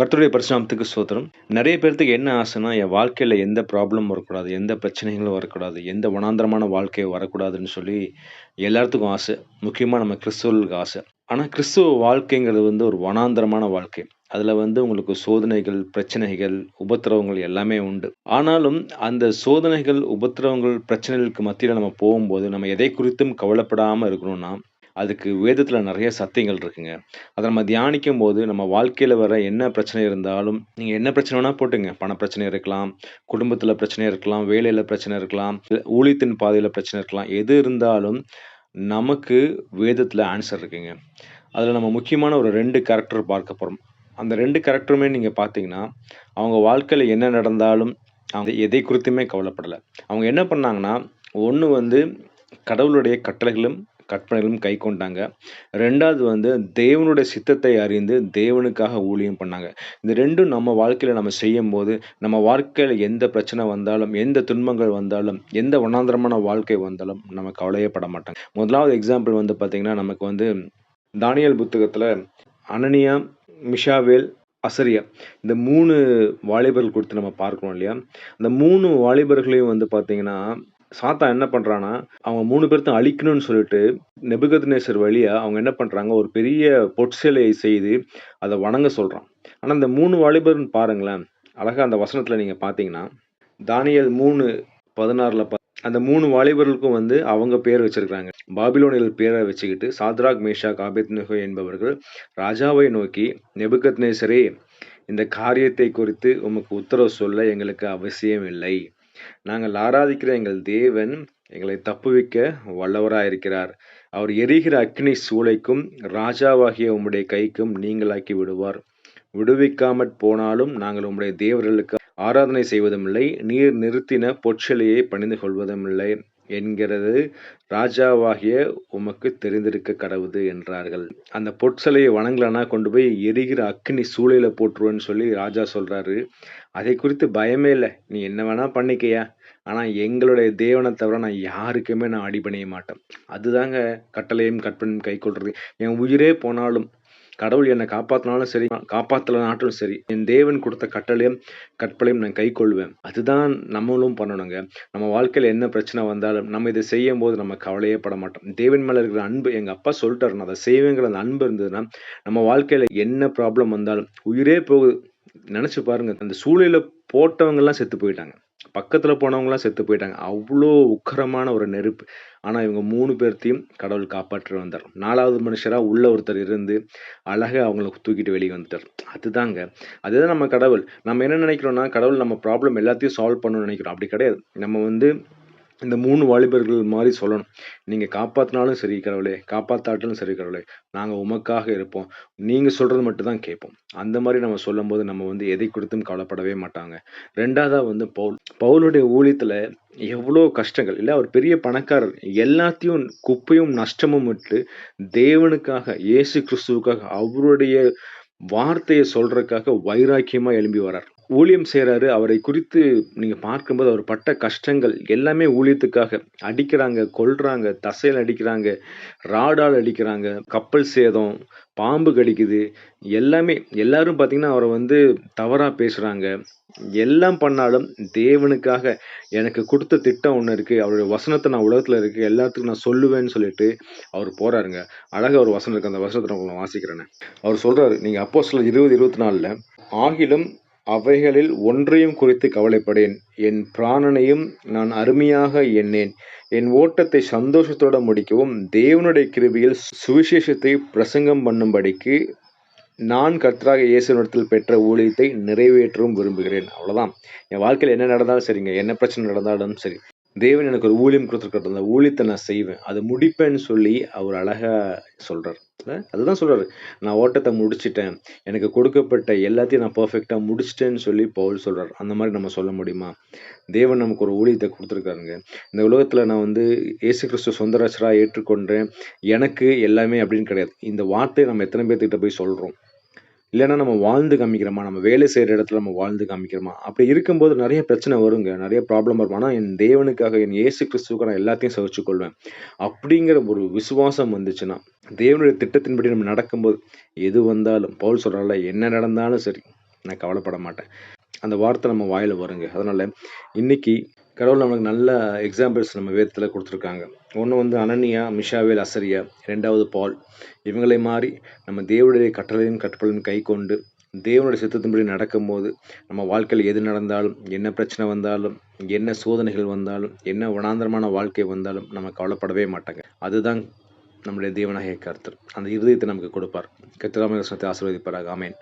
கர்த்தருடைய பரிசுராமத்துக்கு சோதரம் நிறைய பேர்த்துக்கு என்ன ஆசைனா என் வாழ்க்கையில் எந்த ப்ராப்ளம் வரக்கூடாது, எந்த பிரச்சனைகளும் வரக்கூடாது, எந்த வனாந்தரமான வாழ்க்கை வரக்கூடாதுன்னு சொல்லி எல்லாத்துக்கும் ஆசை. முக்கியமாக நம்ம கிறிஸ்துவர்களுக்கு ஆசை. ஆனால் கிறிஸ்துவ வாழ்க்கைங்கிறது வந்து ஒரு வனாந்தரமான வாழ்க்கை. அதில் வந்து உங்களுக்கு சோதனைகள், பிரச்சனைகள், உபத்திரவங்கள் எல்லாமே உண்டு. ஆனாலும் அந்த சோதனைகள், உபத்திரவங்கள், பிரச்சனைகளுக்கு மத்தியில் நம்ம போகும்போது, நம்ம எதை குறித்தும் கவலைப்படாமல் இருக்கணும்னா, அதுக்கு வேதத்தில் நிறைய சத்தியங்கள் இருக்குங்க. அதை நம்ம தியானிக்கும் போது நம்ம வாழ்க்கையில் வர என்ன பிரச்சனை இருந்தாலும், நீங்கள் என்ன பிரச்சனை வேணால் போட்டுங்க. பண பிரச்சனை இருக்கலாம், குடும்பத்தில் பிரச்சனை இருக்கலாம், வேலையில் பிரச்சனை இருக்கலாம், ஊழியத்தின் பாதையில் பிரச்சனை இருக்கலாம். எது இருந்தாலும் நமக்கு வேதத்தில் ஆன்சர் இருக்குங்க. அதில் நம்ம முக்கியமான ஒரு ரெண்டு கேரக்டர் பார்க்க போகிறோம் அந்த ரெண்டு கேரக்டருமே நீங்கள் பார்த்தீங்கன்னா, அவங்க வாழ்க்கையில் என்ன நடந்தாலும், அவங்க எதை குறித்துமே கவலைப்படலை அவங்க என்ன பண்ணாங்கன்னா, ஒன்று வந்து கடவுளுடைய கட்டளைகளும், கற்பனைகளும் கை கொண்டாங்க ரெண்டாவது வந்து தேவனுடைய சித்தத்தை அறிந்து தேவனுக்காக ஊழியம் பண்ணாங்க. இந்த ரெண்டும் நம்ம வாழ்க்கையில் நம்ம செய்யும் போது நம்ம வாழ்க்கையில் எந்த பிரச்சனை வந்தாலும், எந்த துன்பங்கள் வந்தாலும், எந்த வனாந்தரமான வாழ்க்கை வந்தாலும், நம்ம கவலையே பட முதலாவது எக்ஸாம்பிள் வந்து பார்த்திங்கன்னா நமக்கு வந்து தானியல் புத்தகத்தில் அனனியா, மிஷாவேல், அசரியா இந்த மூணு வாலிபர்கள் கொடுத்து நம்ம பார்க்கணும் இல்லையா? இந்த மூணு வாலிபர்களையும் வந்து பார்த்தீங்கன்னா, சாத்தான் என்ன பண்ணுறான்னா அவங்க மூணு பேர்த்தையும் அழிக்கணும்னு சொல்லிட்டு, நேபுகத்நேசர் வழியாக அவங்க என்ன பண்ணுறாங்க ஒரு பெரிய பொற்சிலையை செய்து, அதை வணங்க சொல்கிறான் ஆனால் இந்த மூணு வாலிபர்னு பாருங்களேன், அழகாக அந்த வசனத்தில் நீங்கள் பார்த்தீங்கன்னா, தானியேல் 3:16ல ப அந்த மூணு வாலிபர்களுக்கும் வந்து அவங்க பேர் வச்சிருக்கிறாங்க பாபிலோனியர்கள் பேரை வச்சுக்கிட்டு, சாத்ராக், மேஷா காபேத் ஆபேத்நேகோ என்பவர்கள் ராஜாவை நோக்கி, நேபுகத்நேசரே, இந்த காரியத்தை குறித்து உமக்கு உத்தரவு சொல்ல எங்களுக்கு அவசியம் இல்லை. நாங்கள் ஆராதிக்கிற எங்கள் தேவன் எங்களை தப்புவிக்க வல்லவராயிருக்கிறார். அவர் எரிகிற அக்கினி சூளைக்கும், ராஜாவாகிய உம்முடைய கைக்கும் நீங்களாக்கி விடுவார். விடுவிக்காமற் போனாலும் நாங்கள் உம்முடைய தேவர்களுக்கு ஆராதனை செய்வதுமில்லை. நீர் நிறுத்தின பொற்சிலையை பணிந்து கொள்வதுமில்லை என்கிறது ராஜாவாகிய உமக்கு தெரிந்திருக்க கடவுது என்றார்கள். அந்த பொற்சலையை வணங்கலன்னா கொண்டு போய் எரிகிற அக்கினி சூளையில போட்டுருவேன்னு சொல்லி ராஜா சொல்றாரு. அதை குறித்து பயமே இல்லை நீ என்ன வேணா பண்ணிக்கையா ஆனால் எங்களுடைய தேவனை தவிர நான் யாருக்குமே நான் அடிபணிய மாட்டேன். அதுதாங்க கட்டளையும், கற்பனையும் கைக்கொள்றது. என் உயிரே போனாலும், கடவுள் என்னை காப்பாற்றினாலும் சரி, காப்பாத்தலனாட்டும் சரி, என் தேவன் கொடுத்த கட்டளையும், கற்பலையும் நான் கைக்கொள்வேன். அதுதான் நம்மளும் பண்ணணுங்க. நம்ம வாழ்க்கையில் என்ன பிரச்சனை வந்தாலும், நம்ம இதை செய்யும் போது நம்ம கவலையே பட மாட்டோம். தேவன் மேலே இருக்கிற அன்பு எங்கள் அப்பா சொல்லிட்டாரு, நான் அதை செய்வேங்கிற அந்த அன்பு இருந்ததுன்னா, நம்ம வாழ்க்கையில் என்ன ப்ராப்ளம் வந்தாலும், உயிரே போகுது. நினச்சி பாருங்க. அந்த சூழலில் போட்டவங்கெல்லாம் செத்து போயிட்டாங்க. பக்கத்தில் போனவங்களாம் செத்து போயிட்டாங்க. அவ்வளோ உக்கிரமான ஒரு நெருப்பு. ஆனால் இவங்க மூணு பேர்த்தையும் கடவுள் காப்பாற்றி வந்தார். நாலாவது மனுஷராக உள்ள ஒருத்தர் இருந்து, அழகாக அவங்கள தூக்கிட்டு வெளியே வந்துட்டார். அதுதாங்க. அதுதான் நம்ம கடவுள். நம்ம என்ன நினைக்கிறோன்னா கடவுள் நம்ம ப்ராப்ளம் எல்லாத்தையும் சால்வ் பண்ணணும்னு நினைக்கிறோம் அப்படி கிடையாது. நம்ம வந்து இந்த மூணு வாலிபர்கள் மாதிரி சொல்லணும். நீங்கள் காப்பாற்றினாலும் சரி கடவுளே, காப்பாற்றாட்டாலும் சரி கடவுளே, நாங்கள் உமக்காக இருப்போம். நீங்கள் சொல்கிறது மட்டும் தான் கேட்போம். அந்த மாதிரி நம்ம சொல்லும்போது, நம்ம வந்து எதை கொடுத்தும் கவலைப்படவே மாட்டாங்க. ரெண்டாவதாக வந்து பவுல். பவுலுடைய ஊழியத்தில் எவ்வளோ கஷ்டங்கள். இல்லை அவர் பெரிய பணக்காரர். எல்லாத்தையும் குப்பையும், நஷ்டமும் விட்டு, தேவனுக்காக, இயேசு கிறிஸ்துவுக்காக, அவருடைய வார்த்தையை சொல்கிறதுக்காக வைராக்கியமாக எழும்பி வரார். ஊழியம் செய்கிறாரு அவரை குறித்து நீங்கள் பார்க்கும்போது, அவர் பட்ட கஷ்டங்கள் எல்லாமே ஊழியத்துக்காக. அடிக்கிறாங்க, கொல்றாங்க, தசையில் அடிக்கிறாங்க, ராடால் அடிக்கிறாங்க, கப்பல் சேதம், பாம்பு கடிக்குது. எல்லாமே எல்லாரும் பார்த்தீங்கன்னா, அவரை வந்து தவறாக பேசுகிறாங்க எல்லாம் பண்ணாலும் தேவனுக்காக எனக்கு கொடுத்த திட்டம் ஒன்று இருக்குது அவருடைய வசனத்தை நான் உலகத்தில் இருக்குது எல்லாத்துக்கும் நான் சொல்லுவேன்னு சொல்லிட்டு, அவர் போகிறாருங்க அழகாக ஒரு வசனம் இருக்குது அந்த வசனத்தை நான் உங்களுக்கு வாசிக்கிறேனே. அவர் சொல்றாரு, நீங்க அப்போஸ்தலர் 20:24ல ஆகிலும் அவைகளில் ஒன்றையும் குறித்து கவலைப்படேன். என் பிராணனையும் நான் அருமையாக எண்ணேன். என் ஓட்டத்தை சந்தோஷத்தோடு முடிக்கவும், தேவனுடைய கிருபியில் சுவிசேஷத்தை பிரசங்கம் பண்ணும்படிக்கு, நான் கர்த்தராக இயேசுவினிடத்தில் பெற்ற ஊழியத்தை நிறைவேற்றவும் விரும்புகிறேன். அவ்வளோதான் என் வாழ்க்கையில் என்ன நடந்தாலும் சரிங்க. என்ன பிரச்சனை நடந்தாலும் சரி. தேவன் எனக்கு ஒரு ஊழியம் கொடுத்துருக்கிறது அந்த ஊழியத்தை நான் செய்வேன். அதை முடிப்பேன்னு சொல்லி அவர் அழகா சொல்றாரு. அதுதான் சொல்றாரு. நான் ஓட்டத்தை முடிச்சுட்டேன். எனக்கு கொடுக்கப்பட்ட எல்லாத்தையும் நான் பெர்ஃபெக்ட்டா முடிச்சிட்டேன்னு சொல்லி பவுல் சொல்றாரு. அந்த மாதிரி நம்ம சொல்ல முடியுமா? தேவன் நமக்கு ஒரு ஊழியத்தை கொடுத்துருக்காருங்க இந்த உலகத்துல நான் வந்து இயேசு கிறிஸ்து சொந்த ஏற்றுக்கொண்டேன். எனக்கு எல்லாமே அப்படின்னு கிடையாது. இந்த வார்த்தையை நம்ம எத்தனை பேர்த்துக்கிட்ட போய் சொல்றோம்? இல்லைன்னா நம்ம வாழ்ந்து காமிக்கிறோமா? நம்ம வேலை செய்கிற இடத்துல நம்ம வாழ்ந்து காமிக்கிறோமா? அப்படி இருக்கும்போது நிறைய பிரச்சனை வருங்க. நிறைய ப்ராப்ளம் வரும். ஆனால் என் தேவனுக்காக, என் இயேசு கிறிஸ்துவுக்கு நான் எல்லாத்தையும் சகிச்சு கொள்வேன். அப்படிங்கிற ஒரு விசுவாசம் வந்துச்சுன்னா, தேவனுடைய திட்டத்தின்படி நம்ம நடக்கும்போது, எது வந்தாலும் பவுல் சொல்கிறால என்ன நடந்தாலும் சரி, நான் கவலைப்பட மாட்டேன் அந்த வார்த்தை நம்ம வாயில் வருங்க அதனால் இன்னைக்கு கடவுள் நமக்கு நல்ல எக்ஸாம்பிள்ஸ் நம்ம வேதத்தில் கொடுத்துருக்காங்க. ஒன்று வந்து அனனியா மிஷாவேல் அசரியா ரெண்டாவது பால். இவங்களை மாறி நம்ம தேவனுடைய கட்டளையும் கற்பலையும் கை கொண்டு தேவனுடைய சித்தத்தின்படி நடக்கும்போது நம்ம வாழ்க்கையில் எது நடந்தாலும் என்ன பிரச்சனை வந்தாலும் என்ன சோதனைகள் வந்தாலும் என்ன வனாந்தரமான வாழ்க்கை வந்தாலும் நம்ம கவலைப்படவே மாட்டாங்க. அதுதான் நம்முடைய தேவனாகிய கர்த்தர். அந்த இருதயத்தை நமக்கு கொடுப்பார். கத்திராமகிருஷ்ணத்தை ஆசீர்வதிப்பாராக. ஆமேன்.